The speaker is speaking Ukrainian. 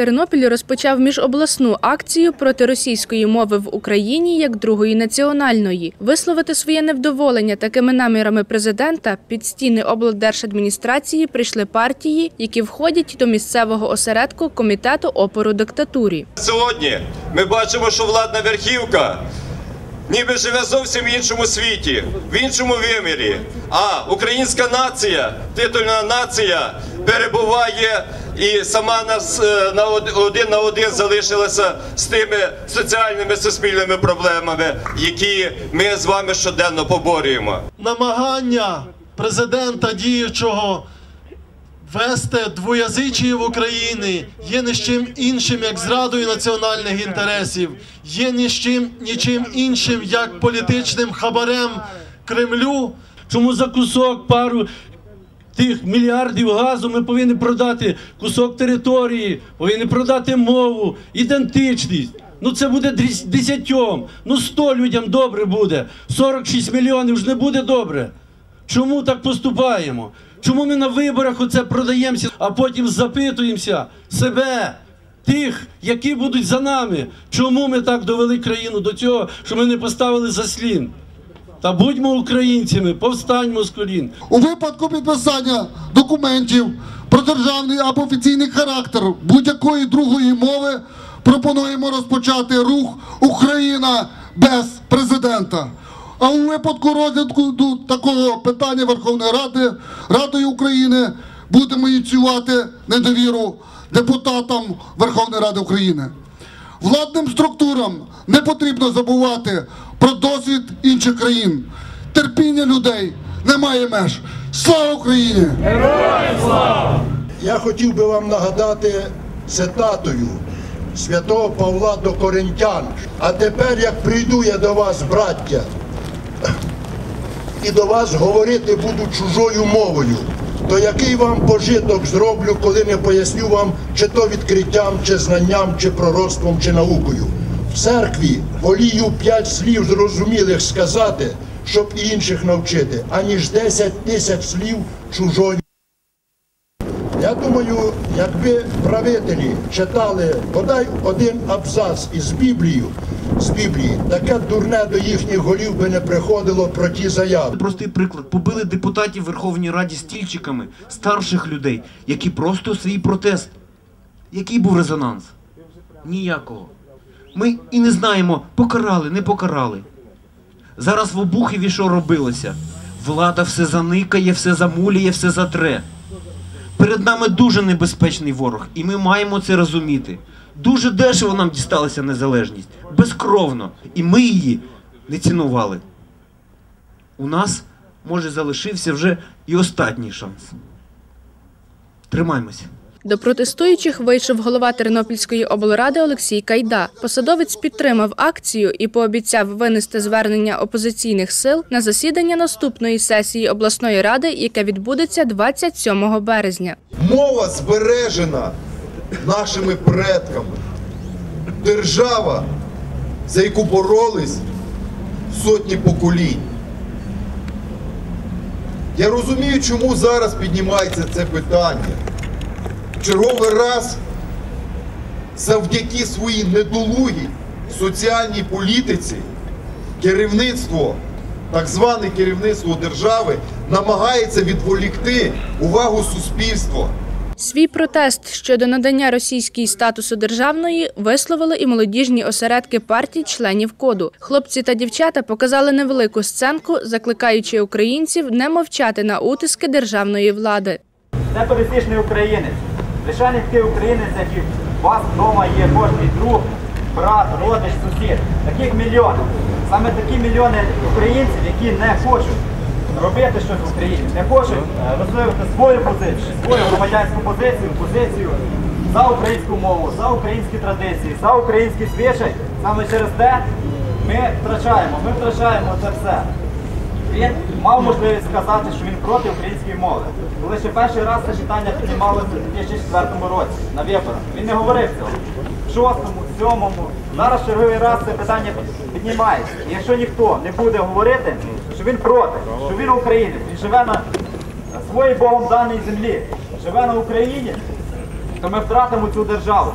Тернопіль розпочав міжобласну акцію проти російської мови в Україні як другої національної. Висловити своє невдоволення такими намірами президента під стіни облдержадміністрації прийшли партії, які входять до місцевого осередку комітету опору диктатурі. Сьогодні ми бачимо, що владна верхівка ніби живе зовсім в іншому світі, в іншому вимірі. А українська нація, титульна нація, перебуває і сама нас е, на один на один залишилася з тими соціальними суспільними проблемами, які ми з вами щоденно поборюємо. намагання президента діючого вести двоязичі в Україні є не з чим іншим, як зрадою національних інтересів, є ні з чим нічим іншим, як політичним хабарем Кремлю. Чому за кусок пару тих мільярдів газу ми повинні продати кусок території, повинні продати мову, ідентичність. Ну це буде десятьом. Ну 100 людям добре буде. 46 мільйонів ж не буде добре. Чому так поступаємо? Чому ми на виборах оце продаємося, а потім запитуємося себе, тих, які будуть за нами? Чому ми так довели країну до цього, що ми не поставили заслін? Та будьмо українцями, повстаньмо з колін. У випадку підписання документів про державний або офіційний характер будь-якої другої мови пропонуємо розпочати рух Україна без президента. А у випадку розгляду такого питання Верховної Ради Радою України будемо ініціювати недовіру депутатам Верховної Ради України. Владним структурам не потрібно забувати про досвід інших країн. Терпіння людей немає меж. Слава Україні! Героям слава! Я хотів би вам нагадати цитатою святого Павла до Коринтян. А тепер, як прийду я до вас, браття, і до вас говорити буду чужою мовою, то який вам пожиток зроблю, коли не поясню вам, чи то відкриттям, чи знанням, чи пророцтвом, чи наукою. В церкві волію п'ять слів зрозумілих сказати, щоб і інших навчити, аніж десять тисяч слів чужої. Я думаю, якби правителі читали бодай один абзац із Біблії, з Біблії, таке дурне до їхніх голів би не приходило про ті заяви. Простий приклад. Побили депутатів Верховній Раді стільчиками старших людей, які просто свій протест. Який був резонанс? Ніякого. Ми і не знаємо, покарали, не покарали. Зараз в Обухові що робилося? Влада все заникає, все замулює, все затре. Перед нами дуже небезпечний ворог, і ми маємо це розуміти. Дуже дешево нам дісталася незалежність, безкровно, і ми її не цінували. У нас, може, залишився вже і останній шанс. Тримаймося. До протестуючих вийшов голова Тернопільської облради Олексій Кайда. Посадовець підтримав акцію і пообіцяв винести звернення опозиційних сил на засідання наступної сесії обласної ради, яке відбудеться 27 березня. Мова збережена нашими предками. Держава, за яку боролись сотні поколінь. Я розумію, чому зараз піднімається це питання. Черговий раз завдяки своїй недолугій соціальній політиці керівництво, так зване керівництво держави, намагається відволікти увагу суспільства Свій протест щодо надання російській статусу державної висловили і молодіжні осередки партій членів коду. Хлопці та дівчата показали невелику сценку, закликаючи українців не мовчати на утиски державної влади. Це пересічний українець. Такий українець, як і у вас вдома є кожний друг, брат, родич, сусід. Таких мільйони. Саме такі мільйони українців, які не хочуть робити щось в Україні, не хочуть е, розвивати свою позицію, свою громадянську позицію, позицію за українську мову, за українські традиції, за український звичай. Саме через те ми втрачаємо, ми втрачаємо це все. Він мав можливість сказати, що він проти української мови. Коли ще перший раз це питання піднімалося у 2004 році на виборах. Він не говорив цього. В шостому, сьомому. Зараз черговий раз це питання піднімається. І якщо ніхто не буде говорити, що він проти, що він українець, він живе на своїй Богом даній землі, живе на Україні, то ми втратимо цю державу.